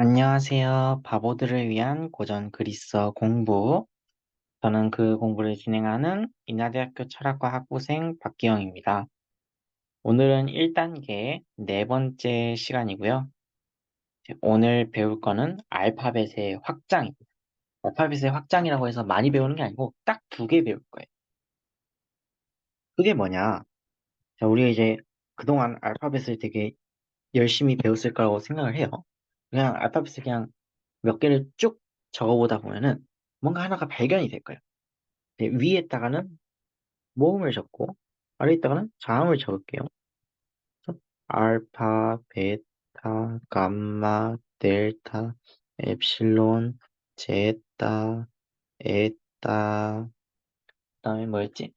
안녕하세요. 바보들을 위한 고전 그리스어 공부. 저는 그 공부를 진행하는 인하대학교 철학과 학부생 박기영입니다. 오늘은 1단계 네 번째 시간이고요. 오늘 배울 거는 알파벳의 확장입니다. 알파벳의 확장이라고 해서 많이 배우는 게 아니고 딱 두 개 배울 거예요. 그게 뭐냐? 자, 우리가 이제 그동안 알파벳을 되게 열심히 배웠을 거라고 생각을 해요. 그냥 알파벳을 그냥 몇 개를 쭉 적어보다 보면은 뭔가 하나가 발견이 될 거예요. 네, 위에다가는 모음을 적고 아래에다가는 자음을 적을게요. 알파, 베타, 감마, 델타, 엡실론, 제타, 에타, 그 다음에 뭐였지?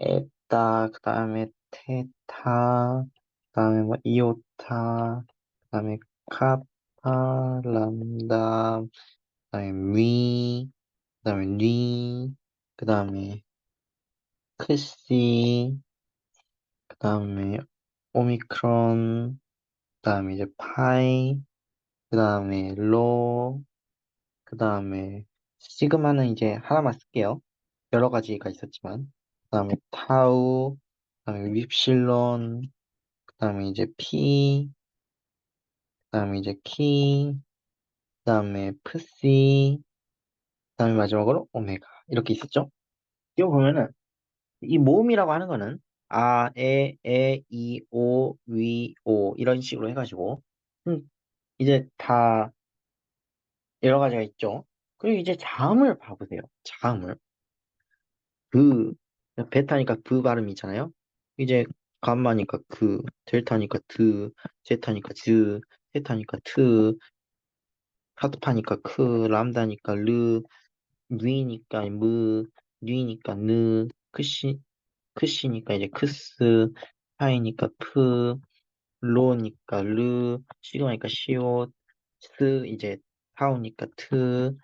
에타, 그 다음에 테타, 그 다음에 뭐 이오타, 그 다음에 카파, 람다, 그 다음에 미, 그 다음에 니, 그 다음에 크시, 그 다음에 오미크론, 그 다음에 이제 파이, 그 다음에 로, 그 다음에 시그마는 이제 하나만 쓸게요. 여러 가지가 있었지만, 그 다음에 타우, 그 다음에 윕실론, 그 다음에 이제 피, 그 다음에 이제 키, 그 다음에 프시, 그 다음에 마지막으로 오메가 이렇게 있었죠. 이거 보면은 이 모음이라고 하는 거는 아, 에, 에, 이, 오, 위, 오 이런 식으로 해가지고 음, 이제 다 여러 가지가 있죠. 그리고 이제 자음을 봐보세요. 자음을 그 베타니까 그 발음이잖아요. 이제 감마니까 그, 델타니까 드, 제타니까 즈, 테타니까. 트, 카드파니까 크, 람다니까 르, 누이니까 무, 뉴이니까 느, 크시, 크시니까 이제 크스, 파이니까 프, 로니까 르, 시그마니까 시옷, 스 이제 타우니까 트,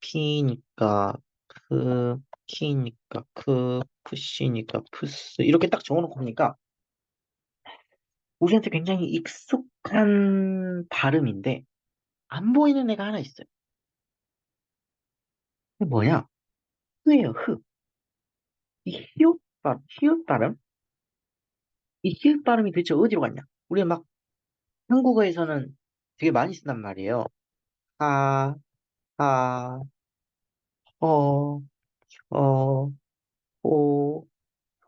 피니까 크, 키니까 크, 푸시니까 푸스. 이렇게 딱 적어놓고 보니까 우리한테 굉장히 익숙한 발음인데 안 보이는 애가 하나 있어요. 뭐냐? 흐예요, 흐. 이 히읗 발음, 히읗 발음? 이 히읗 발음이 도대체 어디로 갔냐? 우리가 막 한국어에서는 되게 많이 쓴단 말이에요. 하, 하, 어, 어, 호,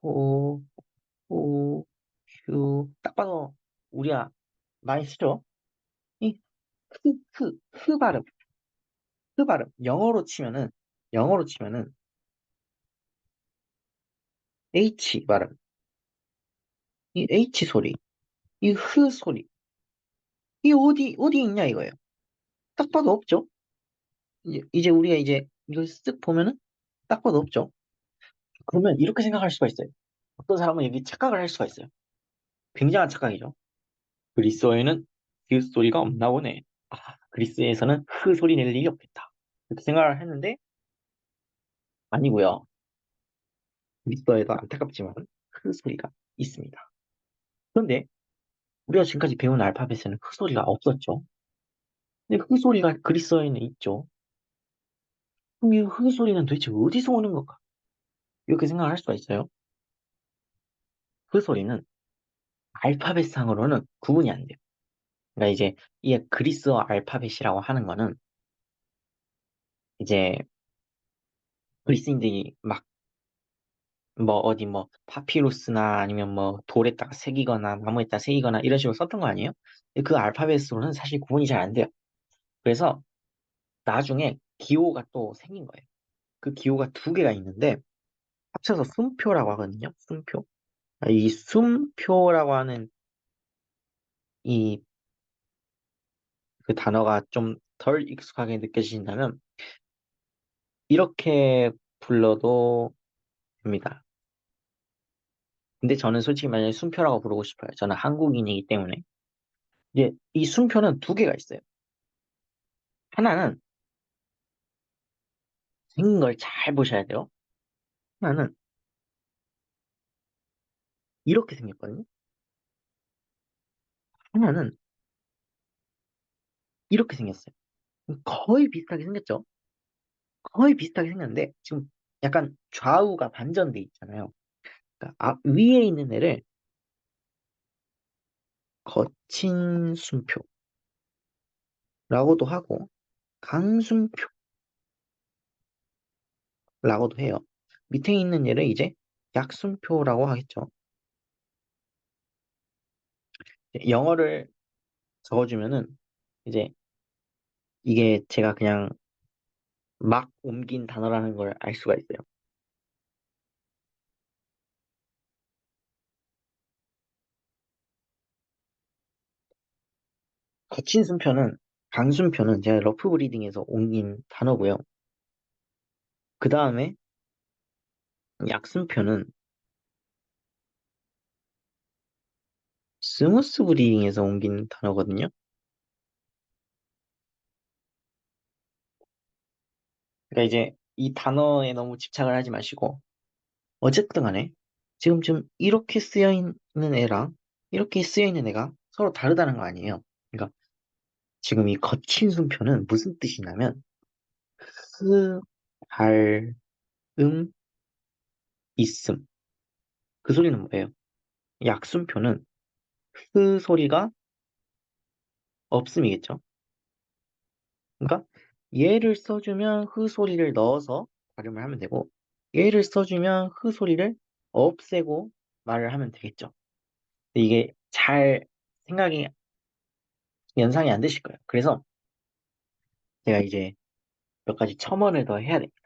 호, 호, 휴. 딱 봐도 우리가 많이 쓰죠? 이 흐, 흐, 흐 발음, 흐 발음. 영어로 치면은, 영어로 치면은 H 발음. 이 H 소리, 이 흐 소리. 이 어디, 어디 있냐 이거예요. 딱 봐도 없죠? 이제, 이제 우리가 이제 이걸 쓱 보면은 딱 봐도 없죠? 그러면 이렇게 생각할 수가 있어요. 어떤 사람은 여기 착각을 할 수가 있어요. 굉장한 착각이죠. 그리스어에는 그 소리가 없나 보네. 아, 그리스에서는 흐 소리 낼 일이 없겠다. 이렇게 생각을 했는데 아니고요. 그리스어에도 안타깝지만 흐 소리가 있습니다. 그런데 우리가 지금까지 배운 알파벳에는 흐 소리가 없었죠. 근데 흐 소리가 그리스어에는 있죠. 그럼 이흐 소리는 도대체 어디서 오는 걸까? 이렇게 생각을 할 수가 있어요. 흐 소리는 알파벳상으로는 구분이 안 돼요. 그러니까 이제 이 그리스어 알파벳이라고 하는 거는 이제 그리스인들이 막 뭐 어디 뭐 파피루스나 아니면 뭐 돌에다가 새기거나 나무에다가 새기거나 이런 식으로 썼던 거 아니에요? 그 알파벳으로는 사실 구분이 잘 안 돼요. 그래서 나중에 기호가 또 생긴 거예요. 그 기호가 두 개가 있는데 합쳐서 숨표라고 하거든요. 숨표. 아, 이 숨표라고 하는 이 그 단어가 좀 덜 익숙하게 느껴지신다면 이렇게 불러도 됩니다. 근데 저는 솔직히 말해 숨표라고 부르고 싶어요. 저는 한국인이기 때문에. 이제 이 숨표는 두 개가 있어요. 하나는 생긴 걸 잘 보셔야 돼요. 하나는 이렇게 생겼거든요. 하나는 이렇게 생겼어요. 거의 비슷하게 생겼죠? 거의 비슷하게 생겼는데 지금 약간 좌우가 반전돼 있잖아요. 그러니까 앞 위에 있는 애를 거친 숨표라고도 하고 강숨표라고도 해요. 밑에 있는 얘를 이제 약숨표라고 하겠죠. 영어를 적어주면은 이제 이게 제가 그냥 막 옮긴 단어라는 걸 알 수가 있어요. 거친 숨표는 강숨표는 제가 러프 브리딩에서 옮긴 단어고요. 그 다음에 약숨표는 스무스 브리딩에서 옮긴 단어거든요. 그러니까 이제 이 단어에 너무 집착을 하지 마시고 어쨌든 간에 지금 좀 이렇게 쓰여 있는 애랑 이렇게 쓰여 있는 애가 서로 다르다는 거 아니에요. 그러니까 지금 이 거친 숨표는 무슨 뜻이냐면 스, 발, 음, 있음. 그 소리는 뭐예요? 약숨표는 스 소리가 없음이겠죠. 그러니까 얘를 써주면 흐 소리를 넣어서 발음을 하면 되고 얘를 써주면 흐 소리를 없애고 말을 하면 되겠죠. 이게 잘 생각이 연상이 안 되실 거예요. 그래서 제가 이제 몇 가지 첨언을 더 해야 됩니다.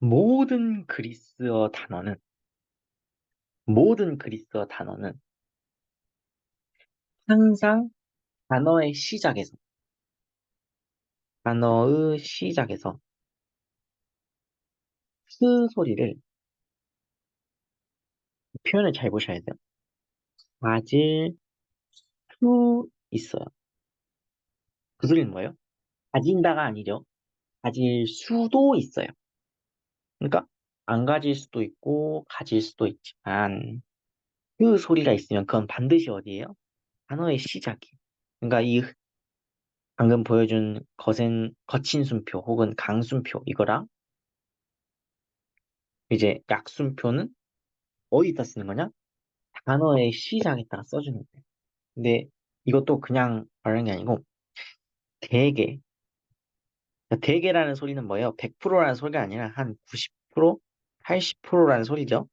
모든 그리스어 단어는 모든 그리스어 단어는 항상 단어의 시작에서 단어의 시작에서 스 소리를 표현을 잘 보셔야 돼요. 가질 수 있어요. 그 소리는 뭐예요? 가진다가 아니죠. 가질 수도 있어요. 그러니까 안 가질 수도 있고 가질 수도 있지만 그 소리가 있으면 그건 반드시 어디예요? 단어의 시작이. 그러니까 이 방금 보여준 거센 거친 숨표 혹은 강숨표 이거랑 이제 약숨표는 어디다 쓰는 거냐? 단어의 시작에다가 써주는 거예요. 근데 이것도 그냥 말하는 게 아니고 대개 그러니까 대개라는 소리는 뭐예요? 100%라는 소리가 아니라 한 90%, 80%라는 소리죠.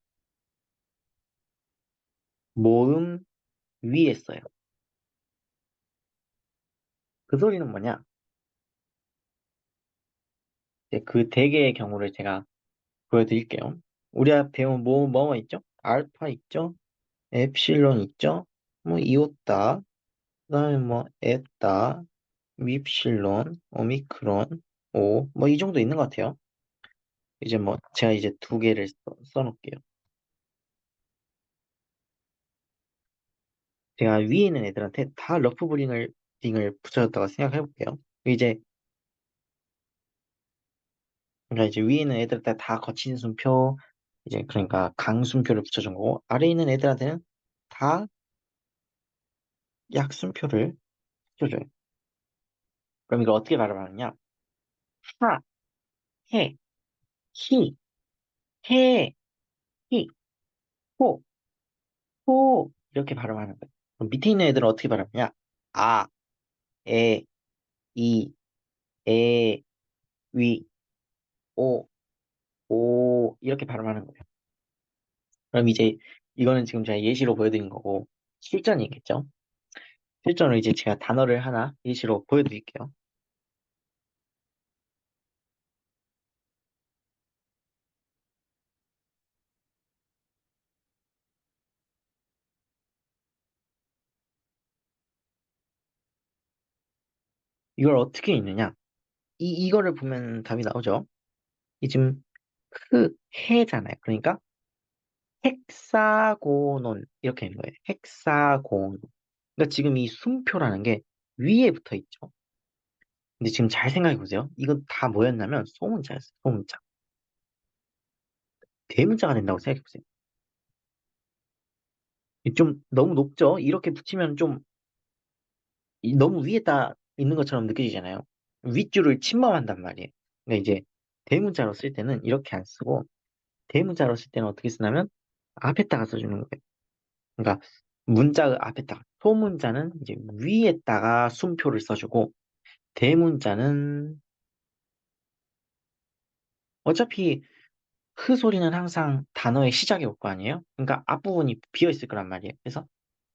모음 위에 써요. 그 소리는 뭐냐? 그 대개의 경우를 제가 보여드릴게요. 우리가 배운 뭐, 뭐 뭐 있죠? 알파 있죠? 엡실론 있죠? 뭐, 이오타, 그 다음에 뭐, 에타, 윕실론, 오미크론, 오, 뭐, 이 정도 있는 것 같아요. 이제 뭐, 제가 이제 두 개를 써, 써놓을게요. 제가 위에 있는 애들한테 다 러프 브링을, 링을 붙여줬다가 생각해 볼게요. 이제, 그러니까 이제 위에 있는 애들한테 다 거친 숨표, 이제 그러니까 강숨표를 붙여준 거고, 아래에 있는 애들한테는 다 약숨표를 붙여줘요. 그럼 이걸 어떻게 발음하느냐? 하, 해, 히, 해, 히, 호, 호 이렇게 발음하는 거예요. 그럼 밑에 있는 애들은 어떻게 발음하냐? 아, 에, 이, 에, 위, 오, 오 이렇게 발음하는 거예요. 그럼 이제 이거는 지금 제가 예시로 보여드린 거고 실전이겠죠? 실전으로 이제 제가 단어를 하나 예시로 보여드릴게요. 이걸 어떻게 읽느냐? 이, 이거를 보면 답이 나오죠? 이 지금 크, 해잖아요. 그러니까 헥사고논 이렇게 있는 거예요. 헥사고논. 그러니까 지금 이 숨표라는 게 위에 붙어 있죠. 근데 지금 잘 생각해 보세요. 이건 다 뭐였냐면 소문자였어요. 소문자. 대문자가 된다고 생각해 보세요. 좀 너무 높죠? 이렇게 붙이면 좀 이- 너무 위에다 있는 것처럼 느껴지잖아요. 윗줄을 침범한단 말이에요. 그러니까 이제 대문자로 쓸 때는 이렇게 안 쓰고 대문자로 쓸 때는 어떻게 쓰냐면 앞에다가 써주는 거예요. 그러니까 문자 앞에다가 소문자는 이제 위에다가 순표를 써주고 대문자는 어차피 흐 소리는 항상 단어의 시작에 올거 아니에요? 그러니까 앞부분이 비어 있을 거란 말이에요. 그래서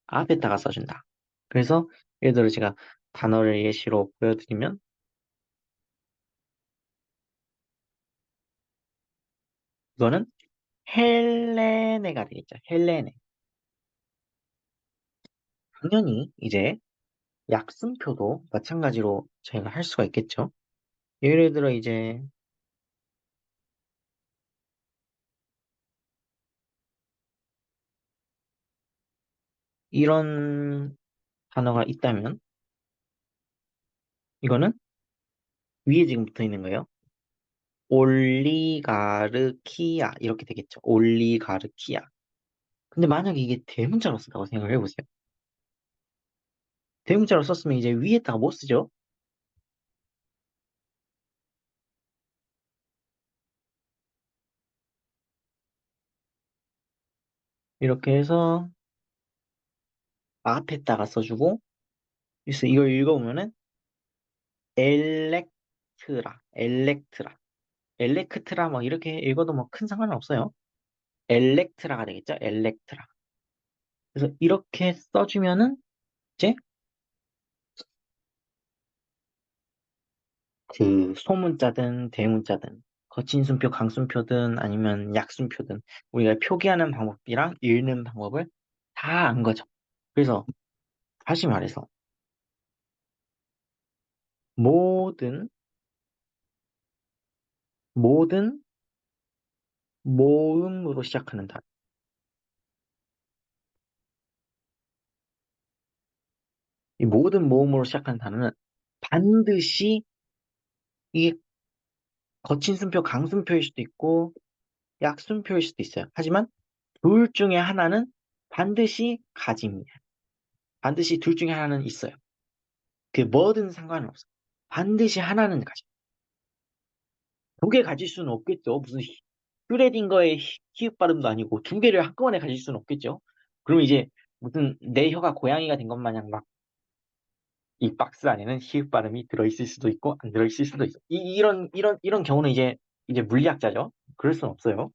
앞에다가 써준다. 그래서 예를 들어 제가 단어를 예시로 보여드리면 이거는 헬레네가 되겠죠. 헬레네. 당연히 이제 약순표도 마찬가지로 저희가 할 수가 있겠죠. 예를 들어 이제 이런 단어가 있다면 이거는 위에 지금 붙어 있는 거예요. 올리가르키아 이렇게 되겠죠. 올리가르키아. 근데 만약에 이게 대문자로 쓴다고 생각을 해보세요. 대문자로 썼으면 이제 위에다가 못 쓰죠. 이렇게 해서 앞에다가 써주고 이걸 읽어보면은 엘렉트라, 엘렉트라, 엘렉트라 뭐 이렇게 읽어도 뭐 큰 상관은 없어요. 엘렉트라가 되겠죠. 엘렉트라. 그래서 이렇게 써주면은 이제 그 소문자든 대문자든 거친 순표, 강순표든 아니면 약순표든 우리가 표기하는 방법이랑 읽는 방법을 다 안 거죠. 그래서 다시 말해서 모든 모든 모음으로 시작하는 단어. 이 모든 모음으로 시작하는 단어는 반드시 이게 거친 순표, 강순표일 수도 있고 약순표일 수도 있어요. 하지만 둘 중에 하나는 반드시 가집니다. 반드시 둘 중에 하나는 있어요. 그 뭐든 상관은 없어요. 반드시 하나는 가져. 두 개 가질 수는 없겠죠. 무슨 슈레딩거의 히읗 발음도 아니고 두 개를 한꺼번에 가질 수는 없겠죠. 그럼 이제 무슨 내 혀가 고양이가 된 것 마냥 막 이 박스 안에는 히읗 발음이 들어있을 수도 있고 안 들어있을 수도 있어. 이, 이런 이런 이런 경우는 이제 이제 물리학자죠. 그럴 수는 없어요.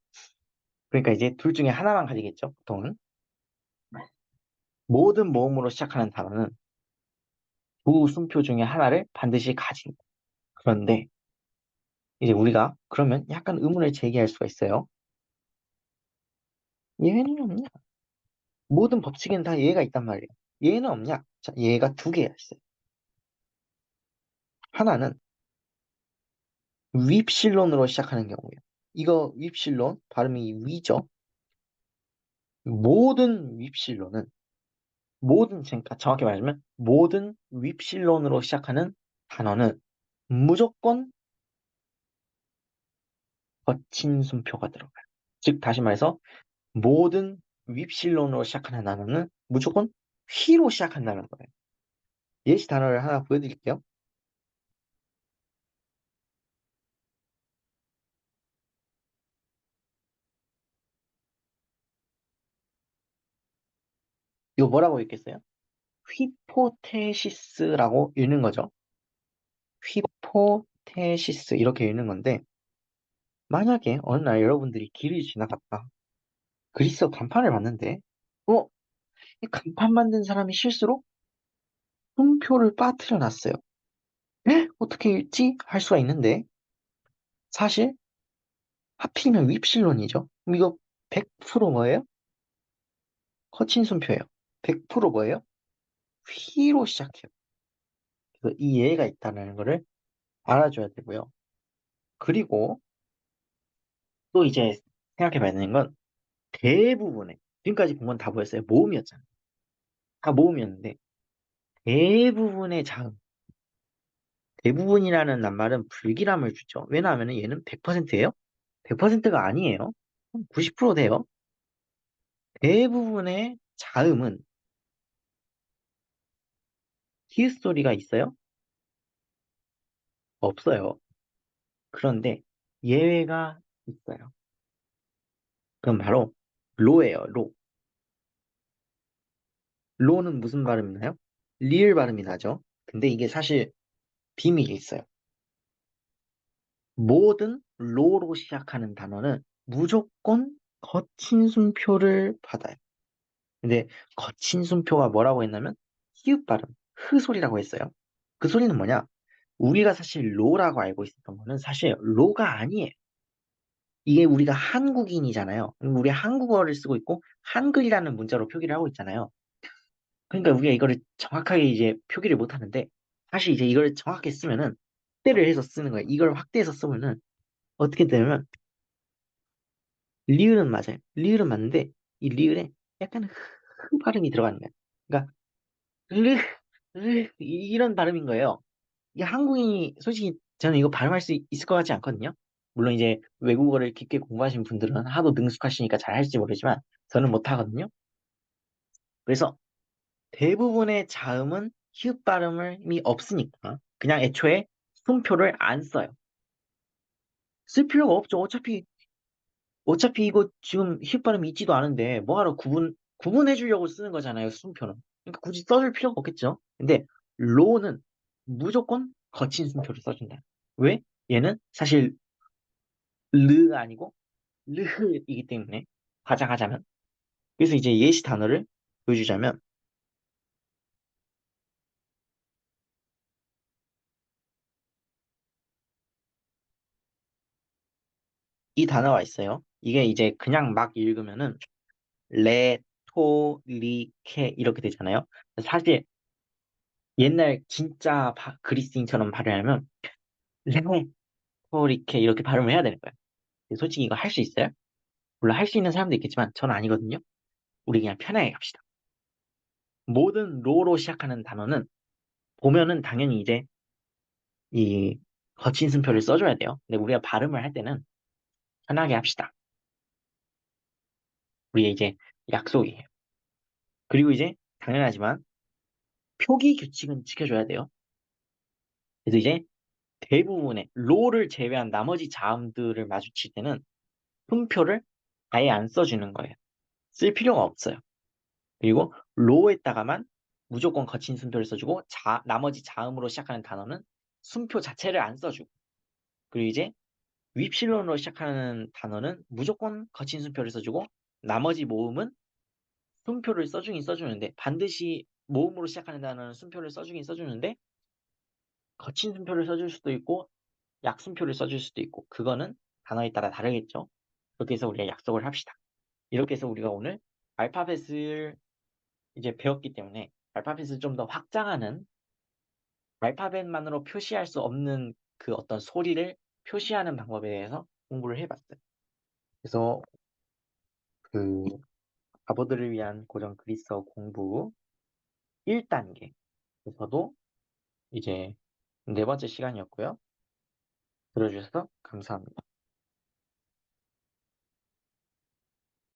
그러니까 이제 둘 중에 하나만 가지겠죠. 보통은 모든 모음으로 시작하는 단어는 두 순표 중에 하나를 반드시 가진다. 그런데 이제 우리가 그러면 약간 의문을 제기할 수가 있어요. 예외는 없냐? 모든 법칙에는 다 예외가 있단 말이에요. 예외는 없냐? 자, 예외가 두 개가 있어요. 하나는 윕실론으로 시작하는 경우예요. 이거 윕실론 발음이 위죠. 모든 윕실론은 모든 그러니까 정확히 말하자면 모든 윕실론으로 시작하는 단어는 무조건 거친 순표가 들어가요. 즉 다시 말해서 모든 윕실론으로 시작하는 단어는 무조건 휘로 시작한다는 거예요. 예시 단어를 하나 보여드릴게요. 이거 뭐라고 읽겠어요? 휘포테시스라고 읽는 거죠. 휘포테시스 이렇게 읽는 건데 만약에 어느 날 여러분들이 길을 지나갔다. 그리스 간판을 봤는데 어? 이 간판 만든 사람이 실수로 음표를 빠뜨려 놨어요. 에? 어떻게 읽지? 할 수가 있는데 사실 하필이면 윕실론이죠. 이거 100% 뭐예요? 거친 순표예요. 100% 뭐예요? 휘로 시작해요. 그래서 이 예가 있다는 거를 알아줘야 되고요. 그리고 또 이제 생각해 봐야 되는 건 대부분의 지금까지 본 건다 뭐였어요? 모음이었잖아요. 다 모음이었는데 대부분의 자음 대부분이라는 낱말은 불길함을 주죠. 왜냐하면 얘는 100%예요? 100%가 아니에요. 90% 돼요. 대부분의 자음은 히읗 소리가 있어요. 없어요. 그런데 예외가 있어요. 그럼 바로 로예요, 로. 로는 무슨 발음이 나요? 리을 발음이 나죠. 근데 이게 사실 비밀이 있어요. 모든 로로 시작하는 단어는 무조건 거친 숨표를 받아요. 근데 거친 숨표가 뭐라고 했냐면 히읗 발음, 흐 소리라고 했어요. 그 소리는 뭐냐? 우리가 사실 로라고 알고 있었던 거는 사실 로가 아니에요. 이게 우리가 한국인이잖아요. 우리 한국어를 쓰고 있고 한글이라는 문자로 표기를 하고 있잖아요. 그러니까 우리가 이거를 정확하게 이제 표기를 못 하는데 사실 이제 이걸 정확히 쓰면은 확대를 해서 쓰는 거예요. 이걸 확대해서 쓰면은 어떻게 되냐면 리을은 맞아요. 리을은 맞는데 이 리을에 약간 흐 발음이 들어가는 거예요. 그러니까 르, 르 이런 발음인 거예요. 이게 한국인이 솔직히 저는 이거 발음할 수 있을 것 같지 않거든요. 물론 이제 외국어를 깊게 공부하신 분들은 하도 능숙하시니까 잘 할지 모르지만 저는 못하거든요. 그래서 대부분의 자음은 히읗 발음이 없으니까 그냥 애초에 숨표를 안 써요. 쓸 필요가 없죠. 어차피 어차피 이거 지금 히읗 발음이 있지도 않은데 뭐하러 구분 구분해 주려고 쓰는 거잖아요. 숨표는. 그러니까 굳이 써줄 필요가 없겠죠. 근데 로는 무조건 거친 숨표를 써준다. 왜? 얘는 사실 르가 아니고 르이기 때문에 가장하자면 그래서 이제 예시 단어를 보여주자면 이 단어가 있어요. 이게 이제 그냥 막 읽으면은 레 토리케 이렇게 되잖아요. 사실 옛날 진짜 바- 그리스인처럼 발음하면 레토리케 이렇게 발음을 해야 되는 거예요. 솔직히 이거 할 수 있어요? 물론 할 수 있는 사람도 있겠지만 저는 아니거든요. 우리 그냥 편하게 갑시다. 모든 로로 시작하는 단어는 보면은 당연히 이제 이 거친 숨표를 써줘야 돼요. 근데 우리가 발음을 할 때는 편하게 합시다. 우리의 이제 약속이에요. 그리고 이제 당연하지만 표기 규칙은 지켜줘야 돼요. 그래서 이제 대부분의 로를 제외한 나머지 자음들을 마주칠 때는 숨표를 아예 안 써주는 거예요. 쓸 필요가 없어요. 그리고 로에다가만 무조건 거친 숨표를 써주고 자, 나머지 자음으로 시작하는 단어는 숨표 자체를 안 써주고 그리고 이제 윕실론으로 시작하는 단어는 무조건 거친 숨표를 써주고 나머지 모음은 숨표를 써주긴 써주는데 반드시 모음으로 시작하는 단어는 숨표를 써주긴 써주는데 거친 숨표를 써줄 수도 있고 약숨표를 써줄 수도 있고 그거는 단어에 따라 다르겠죠. 그렇게 해서 우리가 약속을 합시다. 이렇게 해서 우리가 오늘 알파벳을 이제 배웠기 때문에 알파벳을 좀 더 확장하는 알파벳만으로 표시할 수 없는 그 어떤 소리를 표시하는 방법에 대해서 공부를 해봤어요. 그래서 그 바보들을 위한 고전 그리스어 공부 1단계에서도 이제 네 번째 시간이었고요. 들어주셔서 감사합니다.